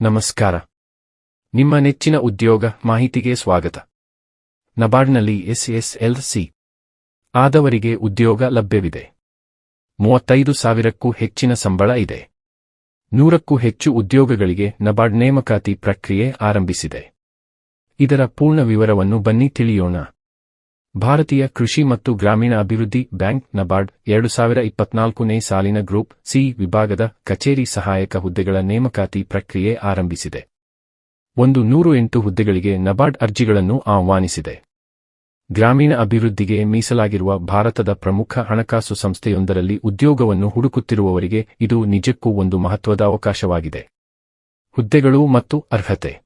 ನಮಸ್ಕಾರ. ನಿಮ್ಮ ನೆಚ್ಚಿನ ಉದ್ಯೋಗ ಮಾಹಿತಿಗೆ ಸ್ವಾಗತ. ನಬಾರ್ಡ್ನಲ್ಲಿ ಎಸ್ಎಸ್ಎಲ್ಸಿ ಆದವರಿಗೆ ಉದ್ಯೋಗ ಲಭ್ಯವಿದೆ. ಮೂವತ್ತೈದು ಸಾವಿರಕ್ಕೂ ಹೆಚ್ಚಿನ ಸಂಬಳ ಇದೆ. ನೂರಕ್ಕೂ ಹೆಚ್ಚು ಉದ್ಯೋಗಗಳಿಗೆ ನಬಾರ್ಡ್ ನೇಮಕಾತಿ ಪ್ರಕ್ರಿಯೆ ಆರಂಭಿಸಿದೆ. ಇದರ ಪೂರ್ಣ ವಿವರವನ್ನು ಬನ್ನಿ ತಿಳಿಯೋಣ. ಭಾರತೀಯ ಕೃಷಿ ಮತ್ತು ಗ್ರಾಮೀಣ ಅಭಿವೃದ್ಧಿ ಬ್ಯಾಂಕ್ ನಬಾರ್ಡ್ ಎರಡು ಸಾವಿರ ಇಪ್ಪತ್ನಾಲ್ಕನೇ ಸಾಲಿನ ಗ್ರೂಪ್ ಸಿ ವಿಭಾಗದ ಕಚೇರಿ ಸಹಾಯಕ ಹುದ್ದೆಗಳ ನೇಮಕಾತಿ ಪ್ರಕ್ರಿಯೆ ಆರಂಭಿಸಿದೆ. ಒಂದು ನೂರು ಎಂಟು ಹುದ್ದೆಗಳಿಗೆ ನಬಾರ್ಡ್ ಅರ್ಜಿಗಳನ್ನು ಆಹ್ವಾನಿಸಿದೆ. ಗ್ರಾಮೀಣ ಅಭಿವೃದ್ಧಿಗೆ ಮೀಸಲಾಗಿರುವ ಭಾರತದ ಪ್ರಮುಖ ಹಣಕಾಸು ಸಂಸ್ಥೆಯೊಂದರಲ್ಲಿ ಉದ್ಯೋಗವನ್ನು ಹುಡುಕುತ್ತಿರುವವರಿಗೆ ಇದು ನಿಜಕ್ಕೂ ಒಂದು ಮಹತ್ವದ ಅವಕಾಶವಾಗಿದೆ. ಹುದ್ದೆಗಳು ಮತ್ತು ಅರ್ಹತೆ.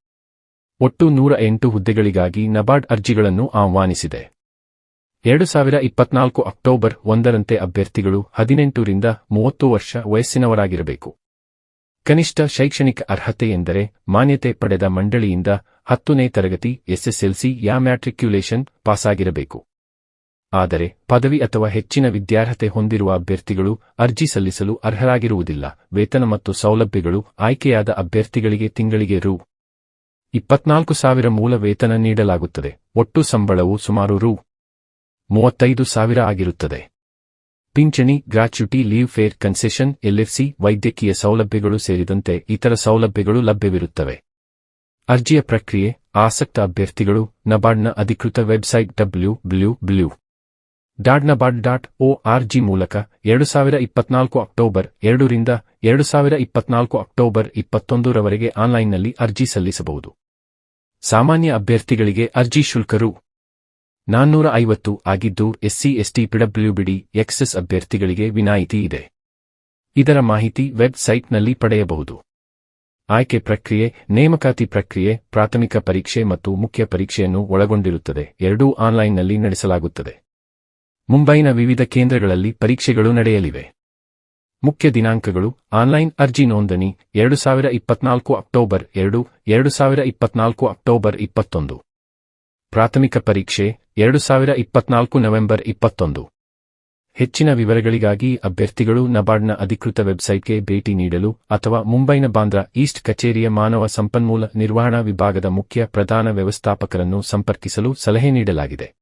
ಒಟ್ಟು ನೂರ ಎಂಟು ಹುದ್ದೆಗಳಿಗಾಗಿ ನಬಾರ್ಡ್ ಅರ್ಜಿಗಳನ್ನು ಆಹ್ವಾನಿಸಿದೆ. ಎರಡು ಸಾವಿರ ಇಪ್ಪತ್ನಾಲ್ಕು ಅಕ್ಟೋಬರ್ ಒಂದರಂತೆ ಅಭ್ಯರ್ಥಿಗಳು ಹದಿನೆಂಟರಿಂದ ಮೂವತ್ತು ವರ್ಷ ವಯಸ್ಸಿನವರಾಗಿರಬೇಕು. ಕನಿಷ್ಠ ಶೈಕ್ಷಣಿಕ ಅರ್ಹತೆ ಎಂದರೆ ಮಾನ್ಯತೆ ಪಡೆದ ಮಂಡಳಿಯಿಂದ ಹತ್ತನೇ ತರಗತಿ ಎಸ್ಎಸ್ಎಲ್ಸಿ ಯಾ ಮ್ಯಾಟ್ರಿಕ್ಯುಲೇಷನ್ ಪಾಸಾಗಿರಬೇಕು. ಆದರೆ ಪದವಿ ಅಥವಾ ಹೆಚ್ಚಿನ ವಿದ್ಯಾರ್ಹತೆ ಹೊಂದಿರುವ ಅಭ್ಯರ್ಥಿಗಳು ಅರ್ಜಿ ಸಲ್ಲಿಸಲು ಅರ್ಹರಾಗಿರುವುದಿಲ್ಲ. ವೇತನ ಮತ್ತು ಸೌಲಭ್ಯಗಳು ಆಯ್ಕೆಯಾದ ಅಭ್ಯರ್ಥಿಗಳಿಗೆ ತಿಂಗಳಿಗೆ ರು. ಇಪ್ಪತ್ನಾಲ್ಕು ಸಾವಿರ ಮೂಲ ವೇತನ ನೀಡಲಾಗುತ್ತದೆ. ಒಟ್ಟು ಸಂಬಳವು ಸುಮಾರು ರು. ಮೂವತ್ತೈದು ಸಾವಿರ ಆಗಿರುತ್ತದೆ. ಪಿಂಚಣಿ, gratuity, leave fare, concession LFC ವೈದ್ಯಕೀಯ ಸೌಲಭ್ಯಗಳು ಸೇರಿದಂತೆ ಇತರ ಸೌಲಭ್ಯಗಳು ಲಭ್ಯವಿರುತ್ತವೆ. ಅರ್ಜಿಯ ಪ್ರಕ್ರಿಯೆ, ಆಸಕ್ತ ಅಭ್ಯರ್ಥಿಗಳು, ನಬಾರ್ಡ್ನ ಅಧಿಕೃತ website W W W dot NABARD dot O R G ಮೂಲಕ ಎರಡು ಸಾವಿರ ಇಪ್ಪತ್ನಾಲ್ಕು ಅಕ್ಟೋಬರ್ ಎರಡರಿಂದ ಎರಡು ಸಾವಿರ ಇಪ್ಪತ್ನಾಲ್ಕು ಅಕ್ಟೋಬರ್ ಇಪ್ಪತ್ತೊಂದರವರೆಗೆ ಆನ್ಲೈನ್ನಲ್ಲಿ ಅರ್ಜಿ ಸಲ್ಲಿಸಬಹುದು. ಸಾಮಾನ್ಯ ಅಭ್ಯರ್ಥಿಗಳಿಗೆ ಅರ್ಜಿ ಶುಲ್ಕರು ನಾನ್ನೂರ ಐವತ್ತು ಆಗಿದ್ದು ಎಸ್ಸಿ, ಎಸ್ಟಿ, ಪಿಡಬ್ಲ್ಯೂಬಿಡಿ, ಎಕ್ಸೆಸ್ ಅಭ್ಯರ್ಥಿಗಳಿಗೆ ವಿನಾಯಿತಿ ಇದೆ. ಇದರ ಮಾಹಿತಿ ವೆಬ್ಸೈಟ್ನಲ್ಲಿ ಪಡೆಯಬಹುದು. ಆಯ್ಕೆ ಪ್ರಕ್ರಿಯೆ, ನೇಮಕಾತಿ ಪ್ರಕ್ರಿಯೆ, ಪ್ರಾಥಮಿಕ ಪರೀಕ್ಷೆ ಮತ್ತು ಮುಖ್ಯ ಪರೀಕ್ಷೆಯನ್ನು ಒಳಗೊಂಡಿರುತ್ತದೆ. ಎರಡೂ ಆನ್ಲೈನ್ನಲ್ಲಿ ನಡೆಸಲಾಗುತ್ತದೆ. ಮುಂಬೈನ ವಿವಿಧ ಕೇಂದ್ರಗಳಲ್ಲಿ ಪರೀಕ್ಷೆಗಳು ನಡೆಯಲಿವೆ. ಮುಖ್ಯ ದಿನಾಂಕಗಳು, ಆನ್ಲೈನ್ ಅರ್ಜಿ ನೋಂದಣಿ, ಎರಡು ಸಾವಿರ ಇಪ್ಪತ್ನಾಲ್ಕು ಅಕ್ಟೋಬರ್ ಎರಡು ಎರಡು ಸಾವಿರ ಇಪ್ಪತ್ನಾಲ್ಕು ಅಕ್ಟೋಬರ್ ಇಪ್ಪತ್ತೊಂದು. ಪ್ರಾಥಮಿಕ ಪರೀಕ್ಷೆ, ಎರಡು ಸಾವಿರ ಇಪ್ಪತ್ನಾಲ್ಕು ನವೆಂಬರ್ ಇಪ್ಪತ್ತೊಂದು. ಹೆಚ್ಚಿನ ವಿವರಗಳಿಗಾಗಿ ಅಭ್ಯರ್ಥಿಗಳು ನಬಾರ್ಡ್ನ ಅಧಿಕೃತ ವೆಬ್ಸೈಟ್ಗೆ ಭೇಟಿ ನೀಡಲು ಅಥವಾ ಮುಂಬೈನ ಬಾಂದ್ರಾ ಈಸ್ಟ್ ಕಚೇರಿಯ ಮಾನವ ಸಂಪನ್ಮೂಲ ನಿರ್ವಹಣಾ ವಿಭಾಗದ ಮುಖ್ಯ ಪ್ರಧಾನ ವ್ಯವಸ್ಥಾಪಕರನ್ನು ಸಂಪರ್ಕಿಸಲು ಸಲಹೆ ನೀಡಲಾಗಿದೆ.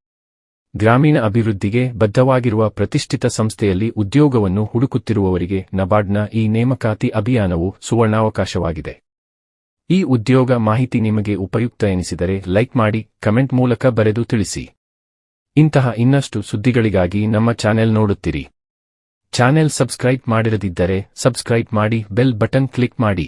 ಗ್ರಾಮೀಣ ಅಭಿವೃದ್ಧಿಗೆ ಬದ್ಧವಾಗಿರುವ ಪ್ರತಿಷ್ಠಿತ ಸಂಸ್ಥೆಯಲ್ಲಿ ಉದ್ಯೋಗವನ್ನು ಹುಡುಕುತ್ತಿರುವವರಿಗೆ ನಬಾರ್ಡ್ನ ಈ ನೇಮಕಾತಿ ಅಭಿಯಾನವು ಸುವರ್ಣಾವಕಾಶವಾಗಿದೆ. ಈ ಉದ್ಯೋಗ ಮಾಹಿತಿ ನಿಮಗೆ ಉಪಯುಕ್ತ ಎನಿಸಿದರೆ ಲೈಕ್ ಮಾಡಿ, ಕಮೆಂಟ್ ಮೂಲಕ ಬರೆದು ತಿಳಿಸಿ. ಇಂತಹ ಇನ್ನಷ್ಟು ಸುದ್ದಿಗಳಿಗಾಗಿ ನಮ್ಮ ಚಾನೆಲ್ ನೋಡುತ್ತಿರಿ. ಚಾನೆಲ್ ಸಬ್ಸ್ಕ್ರೈಬ್ ಮಾಡಿರದಿದ್ದರೆ ಸಬ್ಸ್ಕ್ರೈಬ್ ಮಾಡಿ, ಬೆಲ್ ಬಟನ್ ಕ್ಲಿಕ್ ಮಾಡಿ.